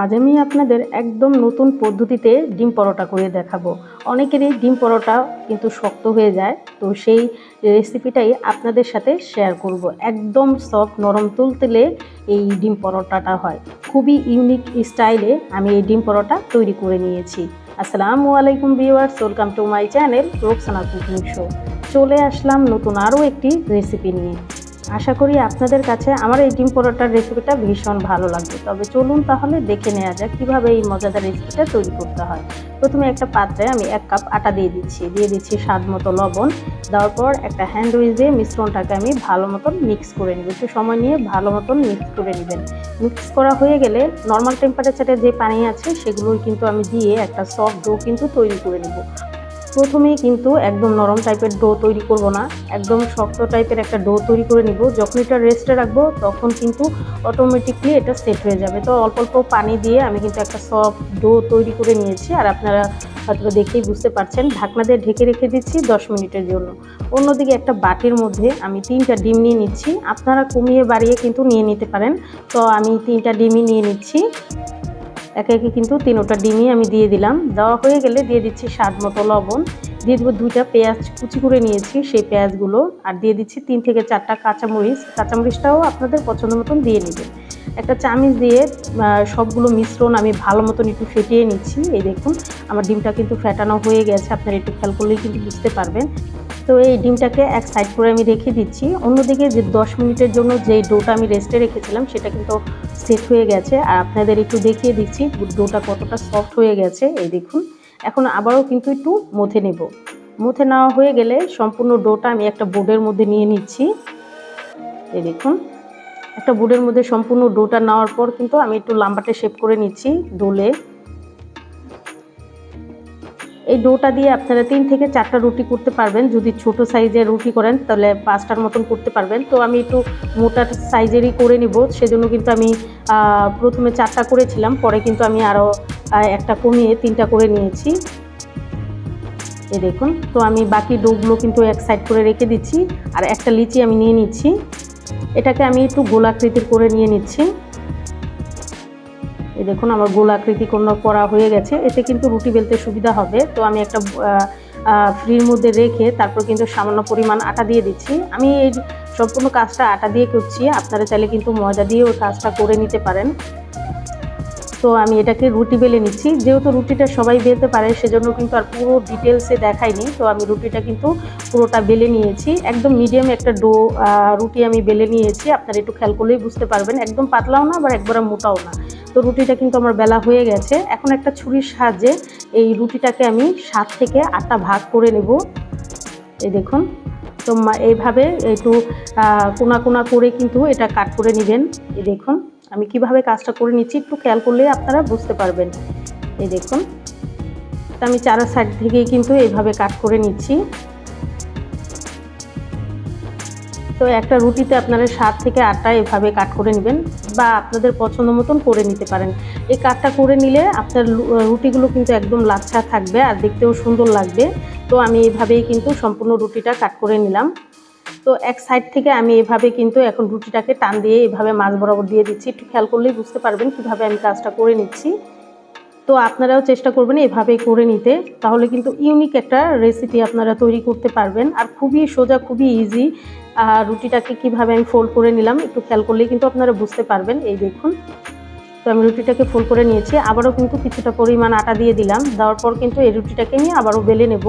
আজ আমি আপনাদের একদম নতুন পদ্ধতিতে ডিম পরোটা করে দেখাবো। অনেকেরই ডিম পরোটা কিন্তু শক্ত হয়ে যায়, তো সেই রেসিপিটাই আপনাদের সাথে শেয়ার করব। একদম সফট নরম তুলতুলে এই ডিম পরোটাটা হয়। খুবই ইউনিক স্টাইলে আমি এই ডিম পরোটা তৈরি করে নিয়েছি। আসসালামু আলাইকুম viewers welcome to my channel Roksana cooking show চলে আসলাম নতুন আরও একটি রেসিপি নিয়ে। আশা করি আপনাদের কাছে আমার এই ডিম পরোটার রেসিপিটা ভীষণ ভালো লাগবে। তবে চলুন তাহলে দেখে নেওয়া যাক কীভাবে এই মজাদার রেসিপিটা তৈরি করতে হয়। প্রথমে একটা পাত্রে আমি এক কাপ আটা দিয়ে দিচ্ছি। দিয়ে দিচ্ছি স্বাদ মতো লবণ। দেওয়ার পর একটা হ্যান্ড উইচ দিয়ে মিশ্রণটাকে আমি ভালো মতন মিক্স করে নিব। একটু সময় নিয়ে ভালো মতন মিক্স করে নেবেন। মিক্স করা হয়ে গেলে নর্মাল টেম্পারেচারে যে পানি আছে সেগুলোই কিন্তু আমি দিয়ে একটা সফট ডো কিন্তু তৈরি করে নেব। প্রথমেই কিন্তু একদম নরম টাইপের ডো তৈরি করব না। একদম শক্ত টাইপের একটা ডো তৈরি করে নিব। যখন এটা রেস্টে রাখব, তখন কিন্তু অটোমেটিকলি এটা সেট হয়ে যাবে। তো অল্প অল্প পানি দিয়ে আমি কিন্তু একটা সফট ডো তৈরি করে নিয়েছি। আর আপনারা হয়তো দেখেই বুঝতে পারছেন, ঢাকনা দিয়ে ঢেকে রেখে দিচ্ছি দশ মিনিটের জন্য। অন্যদিকে একটা বাটির মধ্যে আমি তিনটা ডিম নিয়ে নিচ্ছি। আপনারা কমিয়ে বাড়িয়ে কিন্তু নিয়ে নিতে পারেন। তো আমি তিনটা ডিমই নিয়ে নিচ্ছি। একে একে কিন্তু তিনোটা ডিমই আমি দিয়ে দিলাম। দেওয়া হয়ে গেলে দিয়ে দিচ্ছি স্বাদ মতো লবণ। দিয়ে দেবো দুইটা পেঁয়াজ কুচি করে নিয়েছি সেই পেঁয়াজগুলো। আর দিয়ে দিচ্ছি তিন থেকে চারটা কাঁচামরিচ। কাঁচামরিচটাও আপনাদের পছন্দ মতন দিয়ে নেবেন। একটা চামিচ দিয়ে সবগুলো মিশ্রণ আমি ভালো মতন একটু ফেটিয়ে নিচ্ছি। এই দেখুন, আমার ডিমটা কিন্তু ফেটানো হয়ে গেছে। আপনারা একটু খেয়াল করলেই কিন্তু বুঝতে পারবেন। তো এই ডিমটাকে এক সাইড করে আমি রেখে দিচ্ছি। অন্যদিকে যে দশ মিনিটের জন্য যে ডোটা আমি রেস্টে রেখেছিলাম, সেটা কিন্তু সেট হয়ে গেছে। আর আপনাদের একটু দেখিয়ে দিচ্ছি, ডোটা কতটা সফট হয়ে গেছে, এই দেখুন। এখন আবারও কিন্তু একটু মথে নেব। মথে নেওয়া হয়ে গেলে সম্পূর্ণ ডোটা আমি একটা বোর্ডের মধ্যে নিয়ে নিচ্ছি। এই দেখুন। একটা বোর্ডের মধ্যে সম্পূর্ণ ডোটা নেওয়ার পর কিন্তু আমি একটু লাম্বাটে শেপ করে নিচ্ছি, ডোলে। এই ডোটা দিয়ে আপনারা তিন থেকে চারটা রুটি করতে পারবেন। যদি ছোট সাইজের রুটি করেন, তাহলে পাঁচটার মতন করতে পারবেন। তো আমি একটু মোটা সাইজেরই করে নিব। সেজন্য কিন্তু আমি প্রথমে চারটা করেছিলাম। পরে কিন্তু আমি আরও একটা কমিয়ে তিনটা করে নিয়েছি। এ দেখুন। তো আমি বাকি ডোগুলো কিন্তু এক সাইড করে রেখে দিচ্ছি। আর একটা লিচি আমি নিয়ে নিচ্ছি। এটাকে আমি একটু গোলাকৃতির করে নিয়ে নিচ্ছি। এই দেখুন, আমার গোল আকৃতি কোনো করা হয়ে গেছে। এতে কিন্তু রুটি বেলতে সুবিধা হবে। তো আমি একটা ফ্রির মধ্যে রেখে তারপর কিন্তু সামান্য পরিমাণ আটা দিয়ে দিচ্ছি। আমি এই সম্পূর্ণ কাজটা আটা দিয়ে করছি। আপনারা চাইলে কিন্তু ময়দা দিয়েও কাজটা করে নিতে পারেন। তো আমি এটাকে রুটি বেলে নিচ্ছি। যেহেতু রুটিটা সবাই বেলতে পারে, সেজন্য কিন্তু আর পুরো ডিটেলসে দেখাইনি। তো আমি রুটিটা কিন্তু পুরোটা বেলে নিয়েছি। একদম মিডিয়াম একটা ডো রুটি আমি বেলে নিয়েছি। আপনারা একটু খেয়াল করলেই বুঝতে পারবেন। একদম পাতলাও না, আবার একবার মোটাও না। তো রুটিটা কিন্তু আমার বেলা হয়ে গেছে। এখন একটা ছুরির সাহায্যে এই রুটিটাকে আমি সাত থেকে আটটা ভাগ করে নেব। এই দেখুন, তো এইভাবে একটু কোনা কোনা করে কিন্তু এটা কাট করে নেবেন। এই দেখুন, আমি কীভাবে কাজটা করে নিচ্ছি একটু খেয়াল করলে আপনারা বুঝতে পারবেন। এই দেখুন, তো আমি চারা সাইড থেকেই কিন্তু এইভাবে কাট করে নিচ্ছি। তো একটা রুটিতে আপনারা সাত থেকে আটটা এভাবে কাট করে নেবেন বা আপনাদের পছন্দ মতন করে নিতে পারেন। এই কাটটা করে নিলে আপনার রুটিগুলো কিন্তু একদম লাচ্ছা থাকবে আর দেখতেও সুন্দর লাগবে। তো আমি এভাবেই কিন্তু সম্পূর্ণ রুটিটা কাট করে নিলাম। তো এক সাইড থেকে আমি এভাবে কিন্তু এখন রুটিটাকে টান দিয়ে এভাবে মাছ বরাবর দিয়ে দিচ্ছি। একটু খেয়াল করলেই বুঝতে পারবেন কীভাবে আমি কাজটা করে নিচ্ছি। তো আপনারাও চেষ্টা করবেন এভাবেই করে নিতে। তাহলে কিন্তু ইউনিক একটা রেসিপি আপনারা তৈরি করতে পারবেন। আর খুবই সোজা, খুবই ইজি আর রুটিটাকে কীভাবে আমি ফোল্ড করে নিলাম একটু খেয়াল করলেই কিন্তু আপনারা বুঝতে পারবেন। এই দেখুন, তো আমি রুটিটাকে ফোল্ড করে নিয়েছি। আবারও কিন্তু কিছুটা পরিমাণ আটা দিয়ে দিলাম। দেওয়ার পর কিন্তু এই রুটিটাকে নিয়ে আবারও বেলে নেব।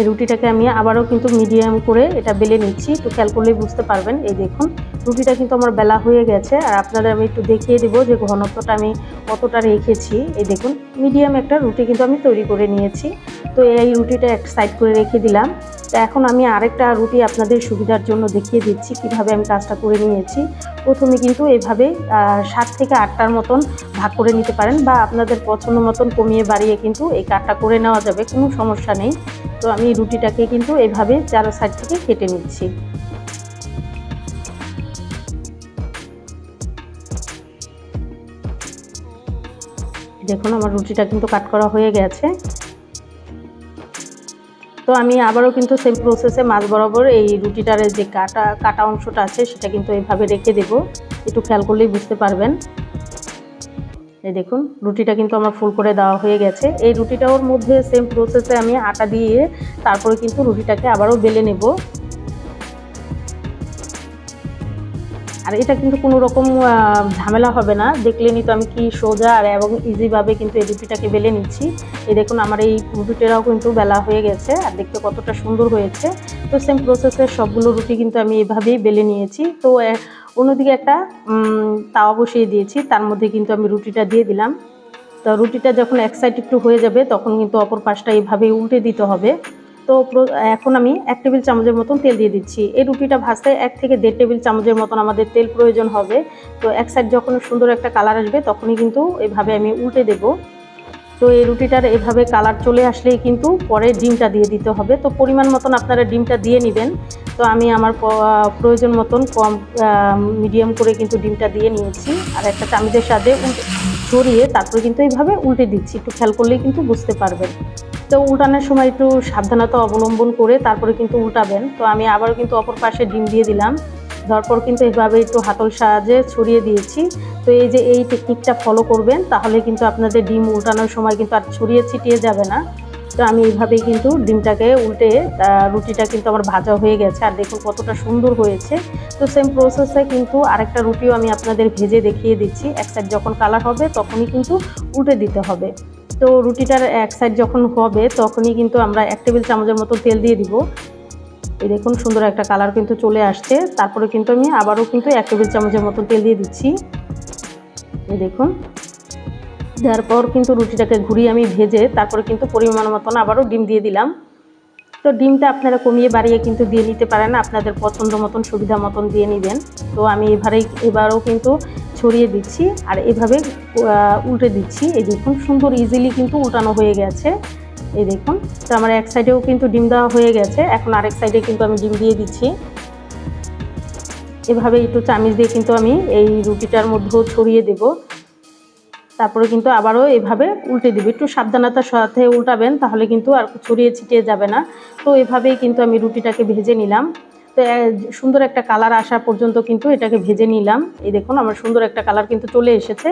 এই রুটিটাকে আমি আবারও কিন্তু মিডিয়াম করে এটা বেলে নিচ্ছি। একটু খেয়াল করলেই বুঝতে পারবেন। এই দেখুন রুটিটা কিন্তু আমার বেলা হয়ে গেছে, আর আপনাদের আমি একটু দেখিয়ে দেবো যে ঘনত্বটা আমি কতটা রেখেছি। এই দেখুন মিডিয়াম একটা রুটি কিন্তু আমি তৈরি করে নিয়েছি। তো এই রুটিটা এক সাইড করে রেখে দিলাম। তো এখন আমি আরেকটা রুটি আপনাদের সুবিধার জন্য দেখিয়ে দিচ্ছি, কীভাবে আমি কাজটা করে নিয়েছি। প্রথমে কিন্তু এভাবে সাত থেকে আটটার মতন ভাগ করে নিতে পারেন বা আপনাদের পছন্দ মতন কমিয়ে বাড়িয়ে কিন্তু এই কাঠটা করে নেওয়া যাবে, কোনো সমস্যা নেই। তো আমি রুটিটাকে কিন্তু এভাবে চারো সাইড থেকে কেটে নিচ্ছি। দেখুন, আমার রুটিটা কিন্তু কাট করা হয়ে গেছে। তো আমি আবারও কিন্তু সেম প্রসেসে মাছ বরাবর এই রুটিটার যে কাটা কাটা অংশটা আছে, সেটা কিন্তু এভাবে রেখে দেবো। একটু খেয়াল করলেই বুঝতে পারবেন। এই দেখুন, রুটিটা কিন্তু আমার ফুল করে দেওয়া হয়ে গেছে। এই রুটিটার মধ্যে সেম প্রসেসে আমি আটা দিয়ে তারপরে কিন্তু রুটিটাকে আবারও বেলে নেব। আর এটা কিন্তু কোনো রকম ঝামেলা হবে না। দেখলেনি তো আমি কি সোজা আর এবং ইজিভাবে কিন্তু এই রুটিটাকে বেলে নিচ্ছি। এই দেখুন আমার এই রুটিটাও কিন্তু বেলা হয়ে গেছে আর দেখতে কতটা সুন্দর হয়েছে। তো সেম প্রসেসে সবগুলো রুটি কিন্তু আমি এভাবেই বেলে নিয়েছি। তো অন্যদিকে একটা তাওয়া বসিয়ে দিয়েছি। তার মধ্যে কিন্তু আমি রুটিটা দিয়ে দিলাম। তো রুটিটা যখন এক সাইড একটু হয়ে যাবে, তখন কিন্তু অপর পাশটা এইভাবেই উল্টে দিতে হবে। তো এখন আমি এক টেবিল চামচের মতন তেল দিয়ে দিচ্ছি। এই রুটিটা ভাজতে এক থেকে দেড় টেবিল চামচের মতন আমাদের তেল প্রয়োজন হবে। তো এক সাইড যখন সুন্দর একটা কালার আসবে, তখনই কিন্তু এভাবে আমি উল্টে দেব। তো এই রুটিটার এভাবে কালার চলে আসলেই কিন্তু পরে ডিমটা দিয়ে দিতে হবে। তো পরিমাণ মতন আপনারা ডিমটা দিয়ে নেবেন। তো আমি আমার প্রয়োজন মতন কম মিডিয়াম করে কিন্তু ডিমটা দিয়ে নিয়েছি। আর একটা চামচের সাথে ছড়িয়ে তারপরে কিন্তু এইভাবে উল্টে দিচ্ছি। একটু খেয়াল করলেই কিন্তু বুঝতে পারবেন। তো উল্টানোর সময় একটু সাবধানতা অবলম্বন করে তারপরে কিন্তু উল্টাবেন। তো আমি আবার কিন্তু অপর পাশে ডিম দিয়ে দিলাম। তারপর কিন্তু এইভাবে একটু হাতল সাহায্যে ছড়িয়ে দিয়েছি। তো এই যে এই টেকনিকটা ফলো করবেন, তাহলে কিন্তু আপনাদের ডিম উল্টানোর সময় কিন্তু আর ছড়িয়ে ছিটিয়ে যাবে না। তো আমি এইভাবেই কিন্তু ডিমটাকে উল্টে রুটিটা কিন্তু আমার ভাজা হয়ে গেছে। আর দেখুন কতটা সুন্দর হয়েছে। তো সেম প্রসেসে কিন্তু আরেকটা রুটিও আমি আপনাদের ভেজে দেখিয়ে দিচ্ছি। এক সাইড যখন কালার হবে, তখনই কিন্তু উল্টে দিতে হবে। তো রুটিটার এক সাইড যখন হবে, তখনই কিন্তু আমরা এক টেবিল চামচের মতো তেল দিয়ে দিব। এই দেখুন সুন্দর একটা কালার কিন্তু চলে আসছে। তারপরে কিন্তু আমি আবারও কিন্তু এক টেবিল চামচের মতো তেল দিয়ে দিচ্ছি। এই দেখুন। দেওয়ার পর কিন্তু রুটিটাকে ঘুরিয়ে আমি ভেজে তারপরে কিন্তু পরিমাণ মতন আবারও ডিম দিয়ে দিলাম। তো ডিমটা আপনারা কমিয়ে বাড়িয়ে কিন্তু দিয়ে নিতে পারেন, আপনাদের পছন্দ মতন, সুবিধা মতন দিয়ে নেবেন। তো আমি এবারেই, এবারও কিন্তু ছড়িয়ে দিচ্ছি আর এভাবে উল্টে দিচ্ছি। এই দেখুন, সুন্দর ইজিলি কিন্তু উল্টানো হয়ে গেছে। এই দেখুন, তো আমার এক সাইডেও কিন্তু ডিম দেওয়া হয়ে গেছে। এখন আরেক সাইডে কিন্তু আমি ডিম দিয়ে দিচ্ছি। এভাবে একটু চামিচ দিয়ে কিন্তু আমি এই রুটিটার মধ্যেও ছড়িয়ে দেব। তারপরে কিন্তু আবারও এভাবে উল্টে দিবে। একটু সাবধানতার সাথে উল্টাবেন, তাহলে কিন্তু আর ছড়িয়ে ছিটিয়ে যাবে না। তো এভাবেই কিন্তু আমি রুটিটাকে ভেজে নিলাম। সুন্দর একটা কালার আসা পর্যন্ত কিন্তু এটাকে ভেজে নিলাম। এই দেখুন, আমার সুন্দর একটা কালার কিন্তু চলে এসেছে।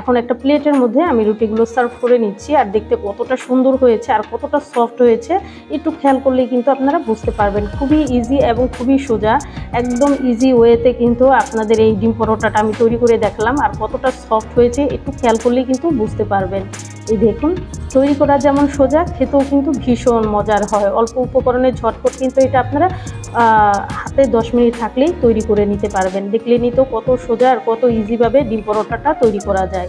এখন একটা প্লেটের মধ্যে আমি রুটিগুলো সার্ভ করে নিচ্ছি আর দেখতে কতটা সুন্দর হয়েছে আর কতটা সফট হয়েছে, একটু খেয়াল করলেই কিন্তু আপনারা বুঝতে পারবেন। খুবই ইজি এবং খুবই সোজা, একদম ইজি ওয়েতে কিন্তু আপনাদের এই ডিম পরোটাটা আমি তৈরি করে দেখলাম আর কতটা সফট হয়েছে, একটু খেয়াল করলেই কিন্তু বুঝতে পারবেন। এই দেখুন, তৈরি করা যেমন সোজা, খেতেও কিন্তু ভীষণ মজার হয়। অল্প উপকরণে ঝটপট কিন্তু এটা আপনারা হাতে দশ মিনিট থাকলেই তৈরি করে নিতে পারবেন। দেখলে তো কত সোজা আর কত ইজিভাবে ডিম পরোটাটা তৈরি করা যায়।